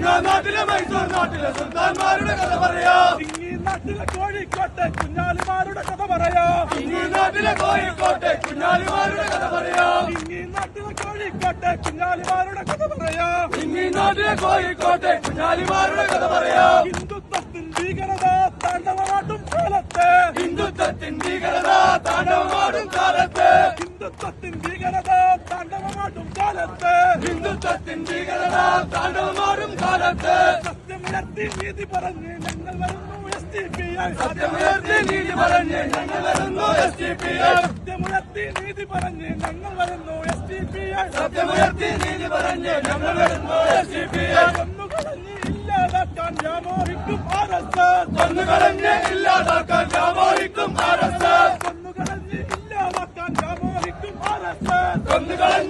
നാട്ടിലെ മൈസൂർ നാട്ടിലെ സുൽത്താൻമാരുടെ കഥ പറയാം. നാട്ടിലെ കോഴിക്കോട്ടെ കുഞ്ഞാലിമാരുടെ കഥ പറയാം. നാട്ടിലെ കോഴിക്കോട്ടെ കുഞ്ഞാലിമാരുടെ കഥ പറയാം. നാട്ടിലെ കോഴിക്കോട്ടെ കുഞ്ഞാലിമാരുടെ കഥ പറയാം. നാട്ടിലെ കോഴിക്കോട്ടെ കുഞ്ഞാലിമാരുടെ കഥ പറയാം. ഹിന്ദുത്വത്തിൻ ഭീകരത താണ്ഡവമാട്ടും കാലത്ത്. ഹിന്ദുത്വത്തിൻ ഭീകരത താണ്ഡവമാടും കാലത്തെ. ഹിന്ദുത്വത്തിൻ ഭീകരത താണ്ഡവമാട്ടും കാലത്തെ. ഹിന്ദുത്വത്തിൻ ഭീകരത കാലത്ത് സത്യമുയർത്തി നീതി പറഞ്ഞ് ഞങ്ങൾ വരുന്നു എസ് ടി പി സത്യമുയർത്തി നീതി പറഞ്ഞ് ഞങ്ങൾ വരുന്നു എസ് ടി പി സത്യമുയർത്തി നീതി പറഞ്ഞ് ഞങ്ങൾ വരുന്നു എസ് ടി പി ഐ സത്യമുയർത്തി നീതി പറഞ്ഞ് ഞങ്ങൾ വരുന്നു എസ് ഡി പി ഐ കൊന്നുകളഞ്ഞ് ഇല്ലാതാക്കാൻ വ്യാമോഹിക്കും ആർ എസ്. എസ് കൊന്നുകളഞ്ഞ് ഇല്ലാതാക്കാൻ വ്യാമോഹിക്കും ആർ എസ്. എസ് കൊന്നുകളഞ്ഞ് ഇല്ലാതാക്കാൻ വ്യാമോഹിക്കും ആർ എസ്. എസ് കൊന്നുകളഞ്ഞ്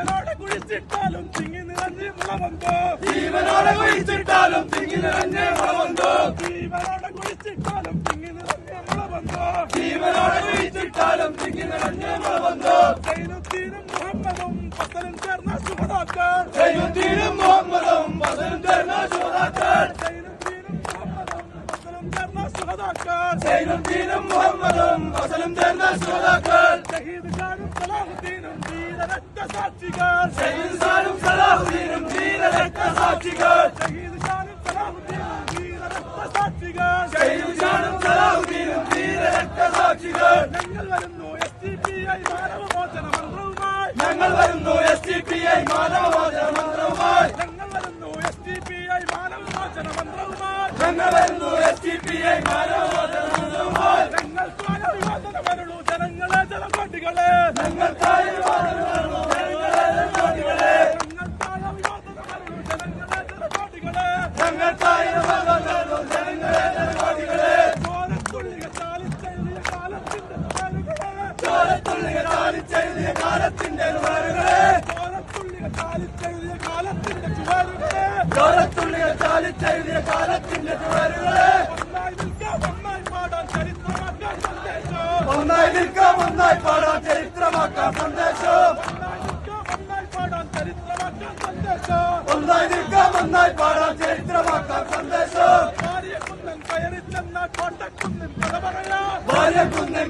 ജീവനോടെ കുഴിച്ചിട്ടാലും തിങ്ങി നിറഞ്ഞ് മുളവന്തോ? ജീവനോടെ കുഴിച്ചിട്ടാലും തിങ്ങി നിറഞ്ഞ് മുളവന്തോ? ജീവനോടെ കുഴിച്ചിട്ടാലും തിങ്ങി നിറഞ്ഞ് മുളവന്തോ? ജീവനോടെ കുഴിച്ചിട്ടാലും തിങ്ങി നിറഞ്ഞ് മുളവന്തോ? സൈനുദ്ദീനും മുഹമ്മദും ഫസലും ചേർന്ന സുഹൃതാക്കൾ സൈനുദ്ദീനും മുഹമ്മദും ബദലും ചേർന്ന ശ്രോതാക്കൾ സൈനുദ്ദീനും മുഹമ്മദും ഫസലും ചേർന്ന ശ്രോതാക്കൾ ഷഹീദ് ഖാനും സലാഹുദ്ദീനും വീരരക്തസാക്ഷികൾ ഷഹീദാനും സലാഹുദ്ദീനും ധീരരക്തസാക്ഷികൾ ഷഹീദ് ഖാനും സലാഹുദ്ദീനും സലാഹുദ്ദീനും ധീരരക്തസാക്ഷികൾ ഞങ്ങൾ വരുന്നു എസ് ടി പി ഐ മാനവമോചന മന്ത്രവുമായി. ഞങ്ങൾ വരുന്നു എസ് ടി പി ഐ മാനവമോചന മന്ത്രവുമായി. ഞങ്ങൾ വരുന്നു എസ് ടി പി ഐ മാനവമോചന മന്ത്രവുമായി. ഞങ്ങൾ വരുന്നു എസ് ടി പി ഐ മാനവമോചന മന്ത്രവുമായി. ഞങ്ങൾക്കായ വിവാദന വരണു ജനങ്ങളെ ജനകോട്ടികളെ ഞങ്ങൾക്കായ ചോരത്തുള്ളികൾ ചാലിച്ചെഴുതിയ കാലത്തിന്റെ നുണരുകളെ ചോരത്തുള്ളികൾ ചാലിച്ചെഴുതിയ കാലത്തിന്റെ ചുവരുകളെ. ചോരത്തുള്ളികൾ ചാലിച്ചെഴുതിയ കാലത്തിന്റെ ചുവരുകളെ. ഒന്നായി നിൽക്കാം ഒന്നായി പാടാൻ ചരിത്രമാക്കാൻ സന്ദേശം. ഒന്നായി നിൽക്കാം ഒന്നായി പാടാൻ ചരിത്രമാക്കാൻ സന്ദേശം. ഒന്നായി നിൽക്കാം ഒന്നായി പാടാൻ ചരിത്രമാക്കാം സന്ദേശം. ഭാര്യക്കുന്നൻ കയറി ചെന്നാൽ കോട്ടക്കുന്നിൻ കഥ പറയാം.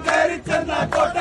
കയറി ചെന്ന കോട്ട